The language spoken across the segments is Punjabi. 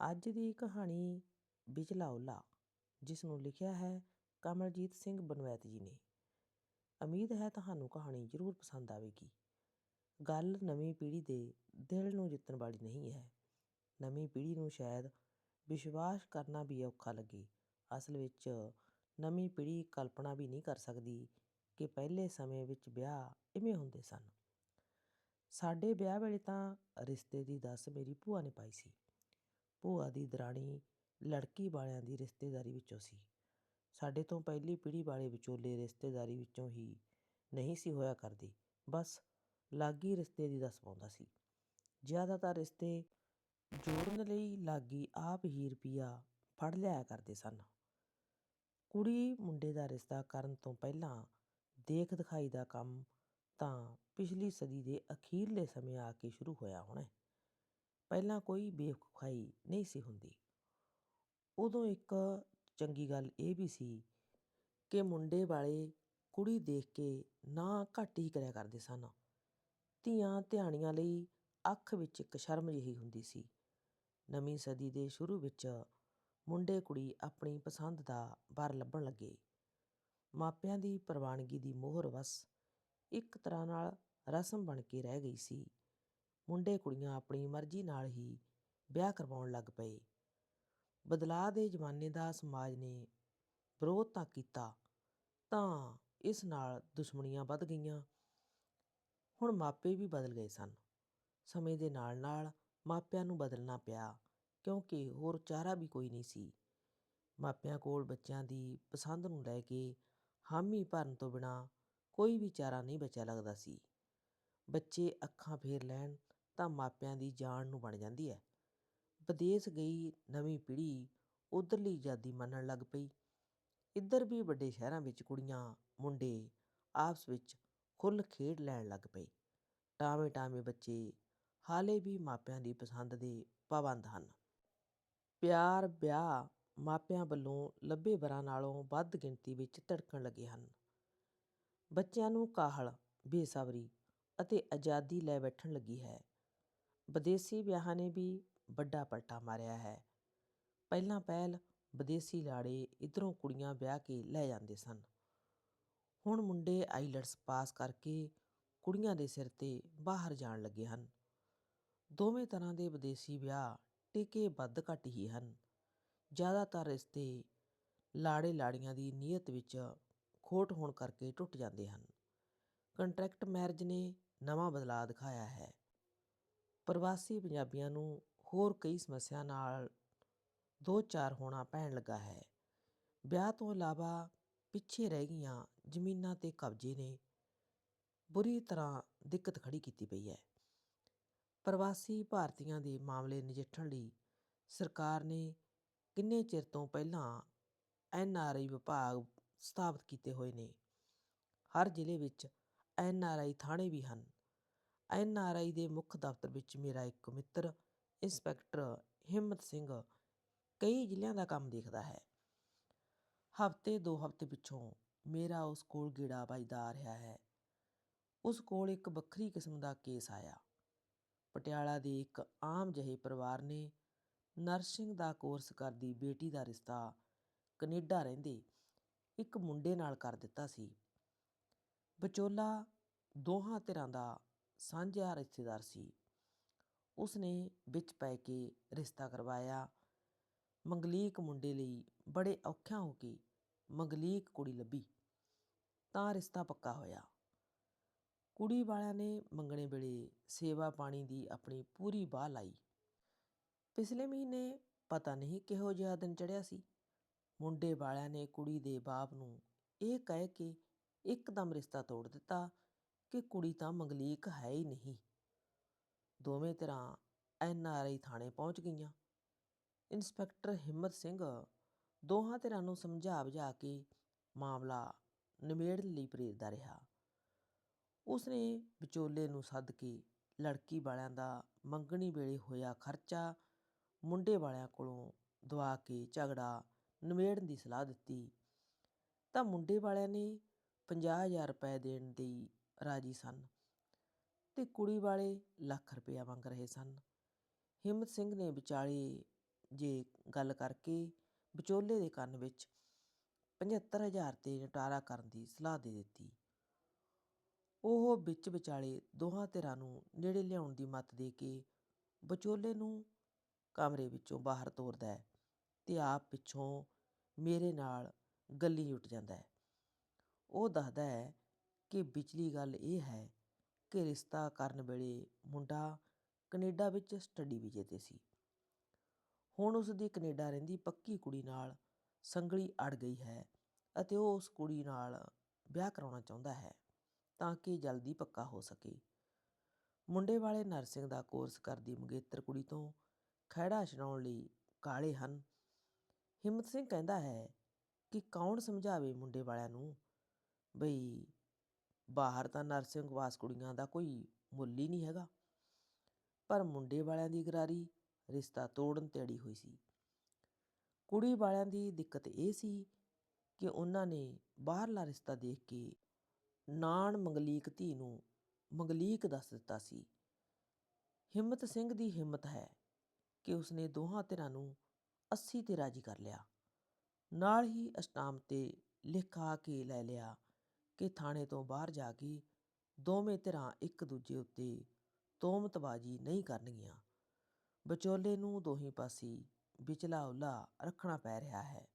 ਅੱਜ ਦੀ ਕਹਾਣੀ ਵਿਚਲਾ ਓਲਾ ਜਿਸ ਨੂੰ ਲਿਖਿਆ ਹੈ ਕਮਲਜੀਤ ਸਿੰਘ ਬਨਵੈਤ ਜੀ ਨੇ। ਉਮੀਦ ਹੈ ਤੁਹਾਨੂੰ ਕਹਾਣੀ ਜ਼ਰੂਰ ਪਸੰਦ ਆਵੇਗੀ। ਗੱਲ ਨਵੀਂ ਪੀੜ੍ਹੀ ਦੇ ਦਿਲ ਨੂੰ ਜਿੱਤਣ ਵਾਲੀ ਨਹੀਂ ਹੈ। ਨਵੀਂ ਪੀੜ੍ਹੀ ਨੂੰ ਸ਼ਾਇਦ ਵਿਸ਼ਵਾਸ ਕਰਨਾ ਵੀ ਔਖਾ ਲੱਗੇ। ਅਸਲ ਵਿੱਚ ਨਵੀਂ ਪੀੜ੍ਹੀ ਕਲਪਨਾ ਵੀ ਨਹੀਂ ਕਰ ਸਕਦੀ ਕਿ ਪਹਿਲੇ ਸਮੇਂ ਵਿੱਚ ਵਿਆਹ ਇਵੇਂ ਹੁੰਦੇ ਸਨ। ਸਾਡੇ ਵਿਆਹ ਵੇਲੇ ਤਾਂ ਰਿਸ਼ਤੇ ਦੀ ਦੱਸ ਮੇਰੀ ਭੂਆ ਨੇ ਪਾਈ ਸੀ। ਭੂਆ ਦੀ ਦਰਾਣੀ ਲੜਕੀ ਵਾਲਿਆਂ ਦੀ ਰਿਸ਼ਤੇਦਾਰੀ ਵਿੱਚੋਂ ਸੀ। ਸਾਡੇ ਤੋਂ ਪਹਿਲੀ ਪੀੜ੍ਹੀ ਵਾਲੇ ਵਿਚੋਲੇ ਰਿਸ਼ਤੇਦਾਰੀ ਵਿੱਚੋਂ ਹੀ ਨਹੀਂ ਸੀ ਹੋਇਆ ਕਰਦੇ। ਬਸ ਲਾਗੀ ਰਿਸ਼ਤੇ ਦੀ ਦੱਸ ਪਾਉਂਦਾ ਸੀ। ਜ਼ਿਆਦਾਤਰ ਰਿਸ਼ਤੇ ਜੋੜਨ ਲਈ ਲਾਗੀ ਆਪ ਹੀ ਰੁਪਈਆ ਫੜ ਲਿਆ ਕਰਦੇ ਸਨ। ਕੁੜੀ ਮੁੰਡੇ ਦਾ ਰਿਸ਼ਤਾ ਕਰਨ ਤੋਂ ਪਹਿਲਾਂ ਦੇਖ ਦਿਖਾਈ ਦਾ ਕੰਮ ਤਾਂ ਪਿਛਲੀ ਸਦੀ ਦੇ ਅਖੀਰਲੇ ਸਮੇਂ ਆ ਕੇ ਸ਼ੁਰੂ ਹੋਇਆ ਹੋਣਾ ਪਹਿਲਾਂ ਕੋਈ ਬੇਵਕੂਫਾਈ ਨਹੀਂ ਸੀ ਹੁੰਦੀ। ਉਦੋਂ ਇੱਕ ਚੰਗੀ ਗੱਲ ਇਹ ਵੀ ਸੀ ਕਿ ਮੁੰਡੇ ਵਾਲੇ ਕੁੜੀ ਦੇਖ ਕੇ ਨਾ ਘੱਟ ਹੀ ਕਰਿਆ ਕਰਦੇ ਸਨ। ਧੀਆਂ ਧਿਆਣੀਆਂ ਲਈ ਅੱਖ ਵਿੱਚ ਇੱਕ ਸ਼ਰਮ ਜਿਹੀ ਹੁੰਦੀ ਸੀ। ਨਵੀਂ ਸਦੀ ਦੇ ਸ਼ੁਰੂ ਵਿੱਚ ਮੁੰਡੇ ਕੁੜੀ ਆਪਣੀ ਪਸੰਦ ਦਾ ਵਰ ਲੱਭਣ ਲੱਗੇ। ਮਾਪਿਆਂ ਦੀ ਪ੍ਰਵਾਨਗੀ ਦੀ ਮੋਹਰ ਵਸ ਇੱਕ ਤਰ੍ਹਾਂ ਨਾਲ ਰਸਮ ਬਣ ਕੇ ਰਹਿ ਗਈ ਸੀ। ਮੁੰਡੇ ਕੁੜੀਆਂ ਆਪਣੀ ਮਰਜ਼ੀ ਨਾਲ ਹੀ ਵਿਆਹ ਕਰਵਾਉਣ ਲੱਗ ਪਏ। ਬਦਲਾਅ ਦੇ ਜ਼ਮਾਨੇ ਦਾ ਸਮਾਜ ਨੇ ਵਿਰੋਧ ਤਾਂ ਕੀਤਾ, ਤਾਂ ਇਸ ਨਾਲ ਦੁਸ਼ਮਣੀਆਂ ਵੱਧ ਗਈਆਂ। ਹੁਣ ਮਾਪੇ ਵੀ ਬਦਲ ਗਏ ਸਨ। ਸਮੇਂ ਦੇ ਨਾਲ ਨਾਲ ਮਾਪਿਆਂ ਨੂੰ ਬਦਲਣਾ ਪਿਆ, ਕਿਉਂਕਿ ਹੋਰ ਚਾਰਾ ਵੀ ਕੋਈ ਨਹੀਂ ਸੀ। ਮਾਪਿਆਂ ਕੋਲ ਬੱਚਿਆਂ ਦੀ ਪਸੰਦ ਨੂੰ ਲੈ ਕੇ ਹਾਮੀ ਭਰਨ ਤੋਂ ਬਿਨਾ ਕੋਈ ਵੀ ਚਾਰਾ ਨਹੀਂ ਬਚਿਆ ਲੱਗਦਾ ਸੀ। ਬੱਚੇ ਅੱਖਾਂ ਫੇਰ ਲੈਣ ਤਾਂ ਮਾਪਿਆਂ ਦੀ ਜਾਨ ਨੂੰ ਬਣ ਜਾਂਦੀ ਹੈ। ਵਿਦੇਸ਼ ਗਈ ਨਵੀਂ ਪੀੜ੍ਹੀ ਉਧਰਲੀ ਆਜ਼ਾਦੀ ਮੰਨਣ ਲੱਗ ਪਈ। ਇੱਧਰ ਵੀ ਵੱਡੇ ਸ਼ਹਿਰਾਂ ਵਿੱਚ ਕੁੜੀਆਂ, ਮੁੰਡੇ ਆਪਸ ਵਿੱਚ ਖੁੱਲ੍ਹ ਖੇਡ ਲੈਣ ਲੱਗ ਪਏ। ਟਾਵੇਂ ਟਾਵੇਂ ਬੱਚੇ ਹਾਲੇ ਵੀ ਮਾਪਿਆਂ ਦੀ ਪਸੰਦ ਦੇ ਪਾਬੰਦ ਹਨ। ਪਿਆਰ, ਵਿਆਹ ਮਾਪਿਆਂ ਵੱਲੋਂ ਲੱਭੇ ਵਰਾਂ ਨਾਲੋਂ ਵੱਧ ਗਿਣਤੀ ਵਿੱਚ ਧੜਕਣ ਲੱਗੇ ਹਨ। ਬੱਚਿਆਂ ਨੂੰ ਕਾਹਲ, ਬੇਸਬਰੀ ਅਤੇ ਆਜ਼ਾਦੀ ਲੈ ਬੈਠਣ ਲੱਗੀ ਹੈ। ਵਿਦੇਸੀ ਵਿਆਹਾਂ ਨੇ ਵੀ ਵੱਡਾ ਪਲਟਾ ਮਾਰਿਆ ਹੈ। ਪਹਿਲਾਂ ਪਹਿਲ ਵਿਦੇਸੀ ਲਾੜੇ ਇਧਰੋਂ ਕੁੜੀਆਂ ਵਿਆਹ ਕੇ ਲੈ ਜਾਂਦੇ ਸਨ। ਹੁਣ ਮੁੰਡੇ ਆਈਲਟਸ ਪਾਸ ਕਰਕੇ ਕੁੜੀਆਂ ਦੇ ਸਿਰ ਤੇ ਬਾਹਰ ਜਾਣ ਲੱਗੇ ਹਨ। ਦੋਵੇਂ ਤਰ੍ਹਾਂ ਦੇ ਵਿਦੇਸੀ ਵਿਆਹ ਟਿਕੇ ਵੱਧ ਘੱਟ ਹੀ ਹਨ। ਜ਼ਿਆਦਾਤਰ ਰਿਸ਼ਤੇ ਲਾੜੇ ਲਾੜੀਆਂ ਦੀ ਨੀਅਤ ਵਿੱਚ ਖੋਟ ਹੋਣ ਕਰਕੇ ਟੁੱਟ ਜਾਂਦੇ ਹਨ। ਕੰਟਰੈਕਟ ਮੈਰਿਜ ਨੇ ਨਵਾਂ ਬਦਲਾਅ ਦਿਖਾਇਆ ਹੈ। ਪ੍ਰਵਾਸੀ ਪੰਜਾਬੀਆਂ ਨੂੰ ਹੋਰ ਕਈ ਸਮੱਸਿਆ ਨਾਲ ਦੋ ਚਾਰ ਹੋਣਾ ਪੈਣ ਲੱਗਾ ਹੈ। ਵਿਆਹ ਤੋਂ ਇਲਾਵਾ ਪਿੱਛੇ ਰਹਿ ਗਈਆਂ ਜ਼ਮੀਨਾਂ ਤੇ ਕਬਜ਼ੇ ਨੇ ਬੁਰੀ ਤਰ੍ਹਾਂ ਦਿੱਕਤ ਖੜੀ ਕੀਤੀ ਪਈ ਹੈ। ਪ੍ਰਵਾਸੀ ਭਾਰਤੀਆਂ ਦੇ ਮਾਮਲੇ ਨਜਿੱਠਣ ਲਈ ਸਰਕਾਰ ਨੇ ਕਿੰਨੇ ਚਿਰ ਤੋਂ ਪਹਿਲਾਂ ਐਨ ਆਰ ਆਈ ਵਿਭਾਗ ਸਥਾਪਿਤ ਕੀਤੇ ਹੋਏ ਨੇ। ਹਰ ਜ਼ਿਲ੍ਹੇ ਵਿੱਚ ਐਨ ਆਰ ਆਈ ਥਾਣੇ ਵੀ ਹਨ। ਐਨ ਆਰ ਆਈ ਦੇ ਮੁੱਖ ਦਫ਼ਤਰ ਵਿੱਚ ਮੇਰਾ ਇੱਕ ਮਿੱਤਰ, ਇੰਸਪੈਕਟਰ ਹਿੰਮਤ ਸਿੰਘ, ਕਈ ਜ਼ਿਲ੍ਹਿਆਂ ਦਾ ਕੰਮ ਦੇਖਦਾ ਹੈ। ਹਫ਼ਤੇ ਦੋ ਹਫ਼ਤੇ ਪਿੱਛੋਂ ਮੇਰਾ ਉਸ ਕੋਲ ਗੇੜਾ ਵੱਜਦਾ ਆ ਰਿਹਾ ਹੈ। ਉਸ ਕੋਲ ਇੱਕ ਵੱਖਰੀ ਕਿਸਮ ਦਾ ਕੇਸ ਆਇਆ। ਪਟਿਆਲਾ ਦੇ ਇੱਕ ਆਮ ਜਿਹੇ ਪਰਿਵਾਰ ਨੇ ਨਰਸਿੰਗ ਦਾ ਕੋਰਸ ਕਰਦੀ ਬੇਟੀ ਦਾ ਰਿਸ਼ਤਾ ਕੈਨੇਡਾ ਰਹਿੰਦੇ ਇੱਕ ਮੁੰਡੇ ਨਾਲ ਕਰ ਦਿੱਤਾ ਸੀ। ਵਿਚੋਲਾ ਦੋਹਾਂ ਧਿਰਾਂ ਦਾ ਸਾਂਝਾ ਰਿਸ਼ਤੇਦਾਰ ਸੀ। ਉਸ ਨੇ ਵਿੱਚ ਪੈ ਕੇ ਰਿਸ਼ਤਾ ਕਰਵਾਇਆ। ਮੰਗਲੀਕ ਮੁੰਡੇ ਲਈ ਬੜੇ ਔਖਿਆਂ ਹੋ ਕੇ ਮੰਗਲੀਕ ਕੁੜੀ ਲੱਭੀ। ਤਾਂ ਰਿਸ਼ਤਾ ਪੱਕਾ ਹੋਇਆ। ਕੁੜੀ ਵਾਲਿਆਂ ਨੇ ਮੰਗਣੇ ਵੇਲੇ ਸੇਵਾ ਪਾਣੀ ਦੀ ਆਪਣੀ ਪੂਰੀ ਬਾਹ ਲਾਈ। ਪਿਛਲੇ ਮਹੀਨੇ ਪਤਾ ਨਹੀਂ ਕਿਹੋ ਜਿਹਾ ਦਿਨ ਚੜਿਆ ਸੀ। ਮੁੰਡੇ ਵਾਲਿਆਂ ਨੇ ਕੁੜੀ ਦੇ ਬਾਪ ਨੂੰ ਇਹ ਕਹਿ ਕੇ ਇੱਕਦਮ ਰਿਸ਼ਤਾ ਤੋੜ ਦਿੱਤਾ ਕਿ ਕੁੜੀ ਤਾਂ ਮੰਗਲੀਕ ਹੈ ਹੀ ਨਹੀਂ। ਦੋਵੇਂ ਧਿਰਾਂ ਐਨ ਆਰ ਆਈ ਥਾਣੇ ਪਹੁੰਚ ਗਈਆਂ। ਇੰਸਪੈਕਟਰ ਹਿੰਮਤ ਸਿੰਘ ਦੋਹਾਂ ਧਿਰਾਂ ਨੂੰ ਸਮਝਾ ਬੁਝਾ ਕੇ ਮਾਮਲਾ ਨਿਬੇੜਨ ਲਈ ਪ੍ਰੇਰਦਾ ਰਿਹਾ। ਉਸਨੇ ਵਿਚੋਲੇ ਨੂੰ ਸੱਦ ਕੇ ਲੜਕੀ ਵਾਲਿਆਂ ਦਾ ਮੰਗਣੀ ਵੇਲੇ ਹੋਇਆ ਖਰਚਾ ਮੁੰਡੇ ਵਾਲਿਆਂ ਕੋਲੋਂ ਦਵਾ ਕੇ ਝਗੜਾ ਨਿਬੇੜਨ ਦੀ ਸਲਾਹ ਦਿੱਤੀ। ਤਾਂ ਮੁੰਡੇ ਵਾਲਿਆਂ ਨੇ 50000 ਰੁਪਏ ਦੇਣ ਦੀ ਰਾਜੀ ਸਨ ਤੇ ਕੁੜੀ ਵਾਲੇ ਲੱਖ ਰੁਪਇਆ ਮੰਗ ਰਹੇ ਸਨ। ਹਿੰਮਤ ਸਿੰਘ ਨੇ ਵਿਚਾਲੇ ਜੇ ਗੱਲ ਕਰਕੇ ਵਿਚੋਲੇ ਦੇ ਕੰਨ ਵਿੱਚ 75000 ਤੇ ਨਿਪਟਾਰਾ ਕਰਨ ਦੀ ਸਲਾਹ ਦੇ ਦਿੱਤੀ। ਉਹ ਵਿੱਚ ਵਿਚਾਲੇ ਦੋਹਾਂ ਧਿਰਾਂ ਨੂੰ ਨੇੜੇ ਲਿਆਉਣ ਦੀ ਮੱਤ ਦੇ ਕੇ ਵਿਚੋਲੇ ਨੂੰ ਕਮਰੇ ਵਿੱਚੋਂ ਬਾਹਰ ਤੋਰਦਾ ਹੈ ਤੇ ਆਪ ਪਿੱਛੋਂ ਮੇਰੇ ਨਾਲ ਗੱਲੀ ਉੱਟ ਜਾਂਦਾ ਹੈ। ਉਹ ਦੱਸਦਾ ਹੈ ਕਿ ਵਿਚਲੀ ਗੱਲ ਇਹ ਹੈ ਕਿ ਰਿਸ਼ਤਾ ਕਰਨ ਵੇਲੇ ਮੁੰਡਾ ਕੈਨੇਡਾ ਵਿੱਚ ਸਟੱਡੀ ਵੀਜ਼ੇ ਤੇ ਸੀ। ਹੁਣ ਉਸ ਦੀ ਕੈਨੇਡਾ ਰਹਿੰਦੀ ਪੱਕੀ ਕੁੜੀ ਨਾਲ ਸੰਗਲੀ ਅੜ ਗਈ ਹੈ ਅਤੇ ਉਹ ਉਸ ਕੁੜੀ ਨਾਲ ਵਿਆਹ ਕਰਾਉਣਾ ਚਾਹੁੰਦਾ ਹੈ ਤਾਂ ਕਿ ਜਲਦੀ ਪੱਕਾ ਹੋ ਸਕੇ। ਮੁੰਡੇ ਵਾਲੇ ਨਰਸਿੰਗ ਦਾ ਕੋਰਸ ਕਰਦੀ ਮੰਗੇਤਰ ਕੁੜੀ ਤੋਂ ਖਹਿੜਾ ਛਡਾਉਣ ਲਈ ਕਾਲੇ ਹਨ। ਹਿੰਮਤ ਸਿੰਘ ਕਹਿੰਦਾ ਹੈ ਕਿ ਕੌਣ ਸਮਝਾਵੇ ਮੁੰਡੇ ਵਾਲਿਆਂ ਨੂੰ ਬਈ ਬਾਹਰ ਤਾਂ ਨਰਸਿੰਗ ਪਾਸ ਕੁੜੀਆਂ ਦਾ ਕੋਈ ਮੁੱਲ ਹੀ ਨਹੀਂ ਹੈਗਾ। ਪਰ ਮੁੰਡੇ ਵਾਲਿਆਂ ਦੀ ਗਰਾਰੀ ਰਿਸ਼ਤਾ ਤੋੜਨ ਤੇ ਅੜੀ ਹੋਈ ਸੀ। ਕੁੜੀ ਵਾਲਿਆਂ ਦੀ ਦਿੱਕਤ ਇਹ ਸੀ ਕਿ ਉਹਨਾਂ ਨੇ ਬਾਹਰਲਾ ਰਿਸ਼ਤਾ ਦੇਖ ਕੇ ਨਾਨ ਮੰਗਲੀਕ ਧੀ ਨੂੰ ਮੰਗਲੀਕ ਦੱਸ ਦਿੱਤਾ ਸੀ। ਹਿੰਮਤ ਸਿੰਘ ਦੀ ਹਿੰਮਤ ਹੈ ਕਿ ਉਸਨੇ ਦੋਹਾਂ ਧਿਰਾਂ ਨੂੰ 80 ਤੇ ਰਾਜੀ ਕਰ ਲਿਆ। ਨਾਲ ਹੀ ਅਸਟਾਮ ਤੇ ਲਿਖਾ ਕੇ ਲੈ ਲਿਆ ਕਿ ਥਾਣੇ ਤੋਂ ਬਾਹਰ ਜਾ ਕੇ ਦੋਵੇਂ ਧਿਰਾਂ ਇੱਕ ਦੂਜੇ ਉੱਤੇ ਤੋਮਤਬਾਜ਼ੀ ਨਹੀਂ ਕਰਨਗੀਆਂ। ਵਿਚੋਲੇ ਨੂੰ ਦੋਹੀਂ ਪਾਸੀ ਵਿਚਲਾ ਉਲਾ ਰੱਖਣਾ ਪੈ ਰਿਹਾ ਹੈ।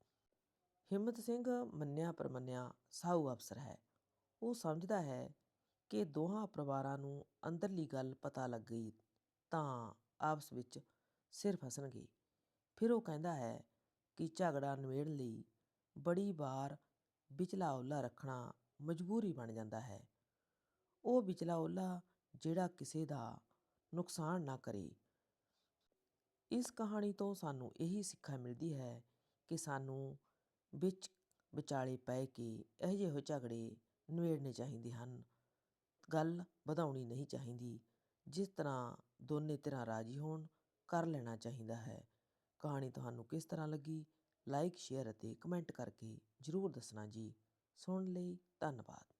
ਹਿੰਮਤ ਸਿੰਘ ਮੰਨਿਆ ਪਰਮੰਨਿਆ ਸਾਊ ਅਫਸਰ ਹੈ। ਉਹ ਸਮਝਦਾ ਹੈ ਕਿ ਦੋਹਾਂ ਪਰਿਵਾਰਾਂ ਨੂੰ ਅੰਦਰਲੀ ਗੱਲ ਪਤਾ ਲੱਗ ਗਈ ਤਾਂ ਆਪਸ ਵਿੱਚ ਸਿਰ ਫਸਣਗੇ। ਫਿਰ ਉਹ ਕਹਿੰਦਾ ਹੈ ਕਿ ਝਗੜਾ ਨਿਬੇੜਨ ਲਈ ਬੜੀ ਵਾਰ ਵਿਚਲਾ ਓਲਾ ਰੱਖਣਾ ਮਜਬੂਰੀ ਬਣ ਜਾਂਦਾ ਹੈ। ਉਹ ਵਿਚਲਾ ਓਲਾ ਜਿਹੜਾ ਕਿਸੇ ਦਾ ਨੁਕਸਾਨ ਨਾ ਕਰੇ। ਇਸ ਕਹਾਣੀ ਤੋਂ ਸਾਨੂੰ ਇਹੀ ਸਿੱਖਿਆ ਮਿਲਦੀ ਹੈ ਕਿ ਸਾਨੂੰ ਵਿੱਚ ਵਿਚਾਲੇ ਪੈ ਕੇ ਇਹੋ ਜਿਹੇ ਝਗੜੇ ਨਿਬੇੜਨੇ ਚਾਹੀਦੇ ਹਨ। ਗੱਲ ਵਧਾਉਣੀ ਨਹੀਂ ਚਾਹੀਦੀ। ਜਿਸ ਤਰ੍ਹਾਂ ਦੋਨੇ ਧਿਰਾਂ ਰਾਜੀ ਹੋਣ, ਕਰ ਲੈਣਾ ਚਾਹੀਦਾ ਹੈ। ਕਹਾਣੀ ਤੁਹਾਨੂੰ ਕਿਸ ਤਰ੍ਹਾਂ ਲੱਗੀ? ਲਾਈਕ, ਸ਼ੇਅਰ ਅਤੇ ਕਮੈਂਟ ਕਰਕੇ ਜ਼ਰੂਰ ਦੱਸਣਾ ਜੀ। ਸੁਣਨ ਲਈ ਧੰਨਵਾਦ।